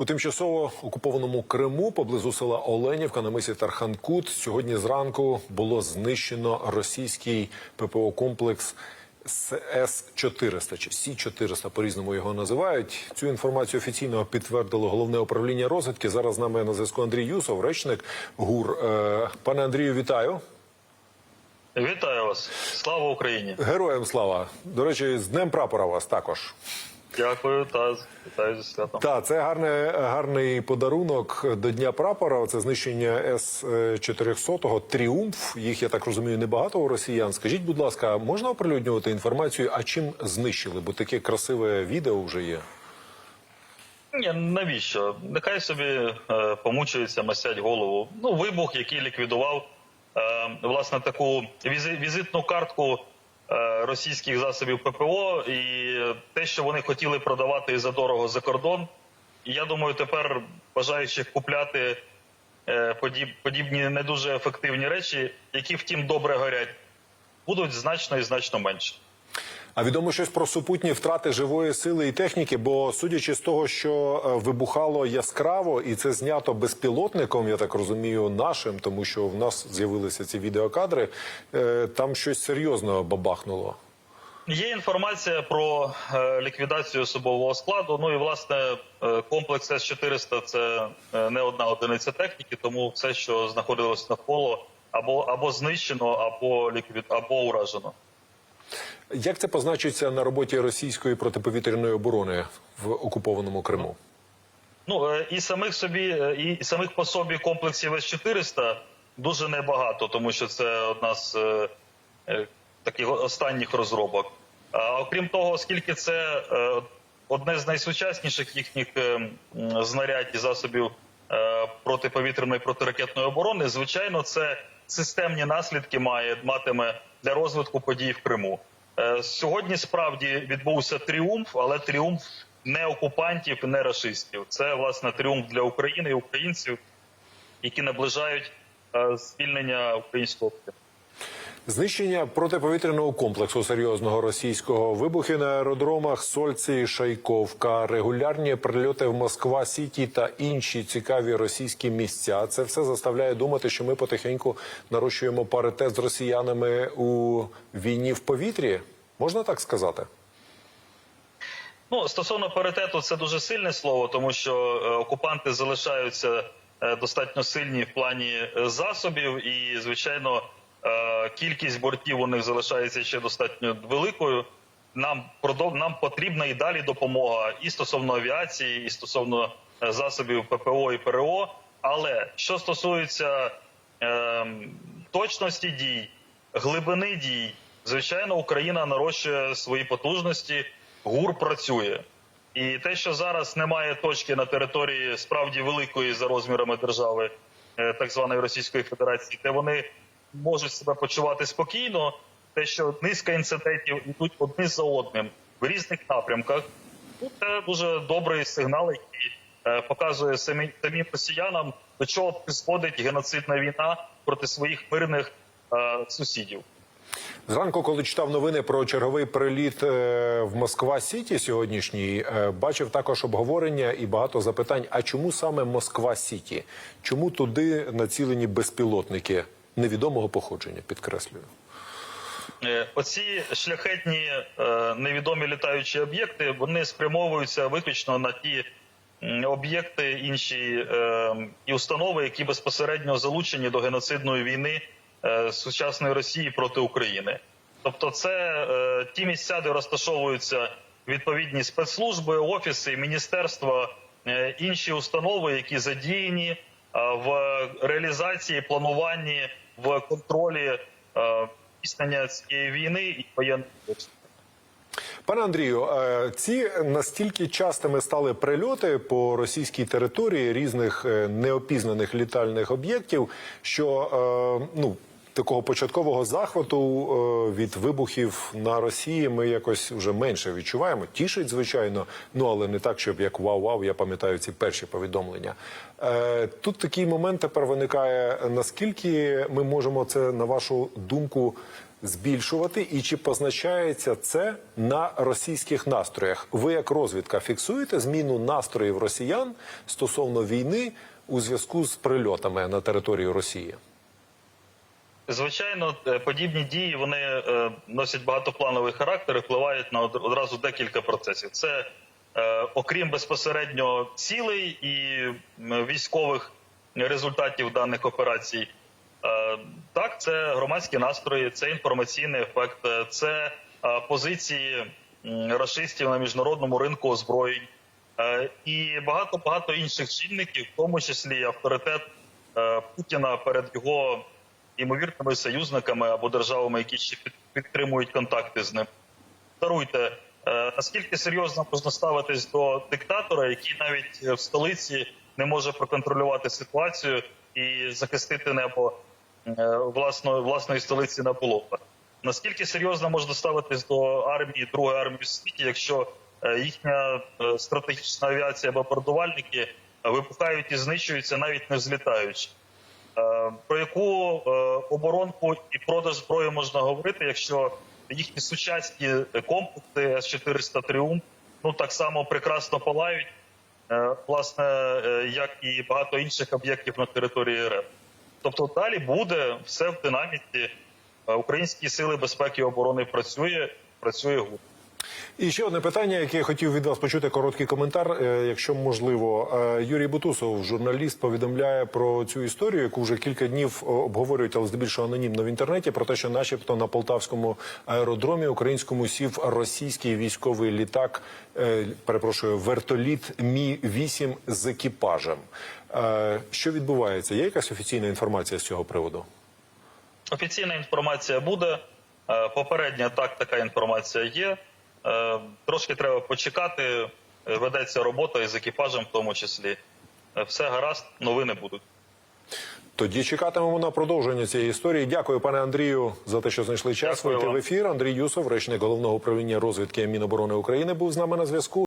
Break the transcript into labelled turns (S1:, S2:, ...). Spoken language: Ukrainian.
S1: У тимчасово окупованому Криму поблизу села Оленівка на мисі Тарханкут сьогодні зранку було знищено російський ППО комплекс С-400 чи Сі-400, по-різному його називають. Цю інформацію офіційно підтвердило головне управління розвідки. Зараз з нами на зв'язку Андрій Юсов, речник ГУР. Е, Пане Андрію, вітаю.
S2: Вітаю вас! Слава Україні!
S1: Героям слава. До речі, з Днем прапора вас також.
S2: Дякую та вітаю зі святом.
S1: Так, це гарне, гарний подарунок до Дня прапора. Це знищення С-400 Тріумф. Їх я так розумію, небагато у росіян. Скажіть, будь ласка, можна оприлюднювати інформацію, а чим знищили? Бо таке красиве відео вже є.
S2: Ні, навіщо? Нехай собі е, помучаються, масять голову. Ну, вибух, який ліквідував е, власне таку візитну картку російських засобів ППО, і те, що вони хотіли продавати за дорого за кордон. І я думаю, тепер бажаючих купляти е, подібні не дуже ефективні речі, які втім добре горять, будуть значно і значно менше.
S1: А відомо щось про супутні втрати живої сили і техніки, бо судячи з того, що е, вибухало яскраво, і це знято безпілотником, я так розумію, нашим, тому що в нас з'явилися ці відеокадри. е, Там щось серйозно бабахнуло.
S2: Є інформація про е, ліквідацію особового складу. Ну і власне комплекс С-400 – це не одна одиниця техніки, тому все, що знаходилось навколо, або або знищено, або ліквід, або уражено.
S1: Як це позначиться на роботі російської протиповітряної оборони в окупованому Криму?
S2: Ну е, і самих собі, е, і самих по собі комплексів С-400 дуже небагато, тому що це одна з е, таких останніх розробок. А окрім того, оскільки це одне з найсучасніших їхніх е, знарядь і засобів е, протиповітряної протиракетної оборони, звичайно, це системні наслідки має матиме для розвитку подій в Криму. Е, Сьогодні справді відбувся тріумф, але тріумф не окупантів, не расистів. Це власне тріумф для України і українців, які наближають е, звільнення українського.
S1: Знищення протиповітряного комплексу серйозного російського вибухи на аеродромах Сольці, Шайковка, регулярні прильоти в Москва Сіті та інші цікаві російські місця. Це все заставляє думати, що ми потихеньку нарощуємо паритет з росіянами у війні в повітрі. Можна так сказати?
S2: Ну стосовно паритету, це дуже сильне слово, тому що е, окупанти залишаються е, достатньо сильні в плані е, засобів, і звичайно, кількість бортів у них залишається ще достатньо великою. Нам нам потрібна і далі допомога і стосовно авіації, і стосовно е, засобів ППО і ПРО. Але що стосується е, точності дій, глибини дій, звичайно, Україна нарощує свої потужності. ГУР працює, і те, що зараз немає точки на території справді великої за розмірами держави, е, так званої Російської Федерації, де вони можуть себе почувати спокійно. Те, що низка інцидентів йдуть одні за одним в різних напрямках, ну, це дуже добрий сигнал, який е, показує самі самим росіянам, до чого призводить геноцидна війна проти своїх мирних е, сусідів.
S1: Зранку, коли читав новини про черговий приліт е, в Москва Сіті сьогоднішній, е, бачив також обговорення і багато запитань. А чому саме Москва Сіті? Чому туди націлені безпілотники невідомого походження? Підкреслюю.
S2: Е, Оці шляхетні е, невідомі літаючі об'єкти вони спрямовуються виключно на ті об'єкти, інші е, і установи, які безпосередньо залучені до геноцидної війни сучасної Росії проти України. Тобто, це ті місця, де розташовуються відповідні спецслужби, офіси, міністерства, інші установи, які задіяні в реалізації, плануванні, в контролі. існення цієї війни і досвід.
S1: Пане Андрію, е, ці настільки частими стали прильоти по російській території різних е, неопізнаних літальних об'єктів, що е, ну. Такого початкового захвату е, від вибухів на Росії ми якось вже менше відчуваємо. Тішить, звичайно, ну але не так, щоб як вау-вау, я пам'ятаю ці перші повідомлення. Е, Тут такий момент тепер виникає: наскільки ми можемо це, на вашу думку, збільшувати, і чи позначається це на російських настроях? Ви як розвідка фіксуєте зміну настроїв росіян стосовно війни у зв'язку з прильотами на територію Росії?
S2: Звичайно, е, подібні дії вони е, носять багатоплановий характер і впливають на одразу декілька процесів. Це е, окрім безпосередньо цілей і військових результатів даних операцій. Так, це громадські настрої, це інформаційний ефект, це позиції м, рашистів на міжнародному ринку озброєнь і багато багато інших чинників, в тому числі авторитет Путіна перед його імовірними союзниками або державами, які ще підтримують контакти з ним. Даруйте, е, наскільки серйозно можна ставитись до диктатора, який навіть в столиці не може проконтролювати ситуацію і захистити небо е, власної власної столиці на полопа? Наскільки серйозно можна ставитись до армії другої армії в світі, якщо е, їхня е, стратегічна авіація або бомбардувальники е, вибухають і знищуються, навіть не взлітаючи? Е, Про яку е, оборонку і продаж зброї можна говорити, якщо їхні сучасні комплекси С-400 Тріумф ну так само прекрасно палають, е, власне, як і багато інших об'єктів на території РФ. Тобто далі буде все в динаміці. Українські сили безпеки і оборони працює, працює гурт.
S1: І ще одне питання, яке я хотів від вас почути короткий коментар, е, якщо можливо. Е, Юрій Бутусов, журналіст, повідомляє про цю історію, яку вже кілька днів обговорюють, але здебільшого анонімно в інтернеті, про те, що, начебто, на полтавському аеродромі українському сів російський військовий літак, е, перепрошую, вертоліт Мі 8 з екіпажем. Е, Що відбувається? Є якась офіційна інформація з цього приводу?
S2: Офіційна інформація буде. Е, Попередня так, така інформація є. Е, Трошки треба почекати. Е, Ведеться робота із екіпажем, в тому числі. Е, Все гаразд, новини будуть.
S1: Тоді чекатимемо на продовження цієї історії. Дякую, пане Андрію, за те, що знайшли час вийти в ефір. Андрій Юсов, речник головного управління розвідки Міноборони України, був з нами на зв'язку.